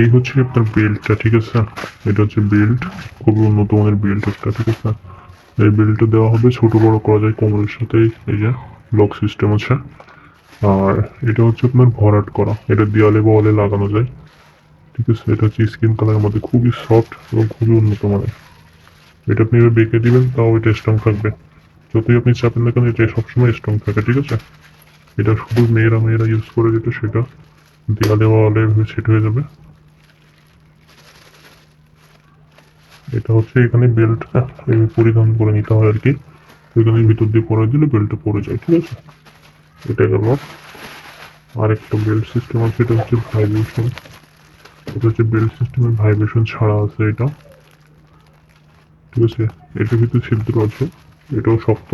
এই হচ্ছে আপনার বেল্টটা ঠিক আছে? এটা হচ্ছে বেল্ট খুবই উন্নত মানের বেল্ট একটা ঠিক আছে? এই বেল্টটা দেওয়া হবে ছোট বড় করা যায় কোমরের সাথে, এই যে লক সিস্টেম আছে। আর এটা হচ্ছে আপনার ভরাট করা, এটা দেওয়ালে বা ওয়ালে লাগানো যায়, ঠিক আছে? এটা হচ্ছে স্কিন কালারের মধ্যে খুবই সফট এবং খুবই উন্নত মানের। এটা আপনি এবার বেঁকে দিবেন, তাও এটা স্ট্রং থাকবে। যতই আপনি চাপেন না কেন, এটা সবসময় স্ট্রং থাকে, ঠিক আছে? এটা শুধু মেয়েরা মেয়েরা ইউজ করে যেটা, সেটা দেওয়ালে ওয়ালে সেট হয়ে যাবে। এটা হচ্ছে এখানে বেল্ট পরিধান করে নিতে হয় আর কি। এখানে ভিতর দিয়ে পরে দিলে বেল্টটা পরে যায়, ঠিক আছে? এটা গেল। আরেকটা বেল্ট সিস্টেম আছে, এটা হচ্ছে ভাইব্রেশন এটা হচ্ছে বেল্ট সিস্টেমের ভাইব্রেশন ছাড়া আছে এটা। ঠিক আছে? এটার ভিতরে ছিদ্র আছে, এটাও শক্ত,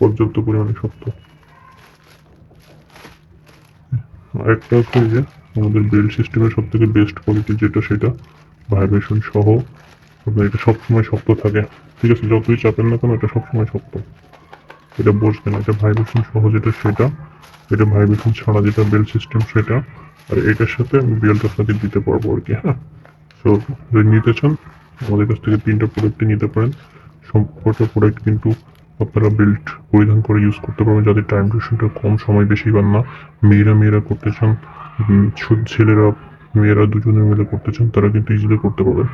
পর্যাপ্ত পরিমাণে শক্ত। আরেকটা হচ্ছে যে আমাদের বেল্ট সিস্টেমের সব থেকে বেস্ট কোয়ালিটি যেটা, সেটা ভাইব্রেশন সহ আপনার এটা সবসময় শক্ত থাকে। ঠিক আছে, যতই চাপেন না কেন, এটা সবসময় শক্ত। এটা বসবে না এটা ভাইব্রেশন সহ যেটা সেটা, এটা ভাইব্রেশন ছাড়া যেটা বেল সিস্টেম সেটা, আর এটার সাথে আমি বেল্ট আপনাকে দিতে পারব আর কি হ্যাঁ? সো যদি নিতে চান, আমাদের কাছ থেকে তিনটা প্রোডাক্টই নিতে পারেন। সবকটা প্রোডাক্ট কিন্তু আপনারা বেল্ট পরিধান করে ইউজ করতে পারবেন। যাদের টাইম ডিউরেশনটা কম, সময় বেশি পান না, মেয়েরা মেয়েরা করতে চান ছেলেরা, মেয়েরা দুজনে মিলে করতে চান, তারা কিন্তু ইজিলি করতে পারবেন।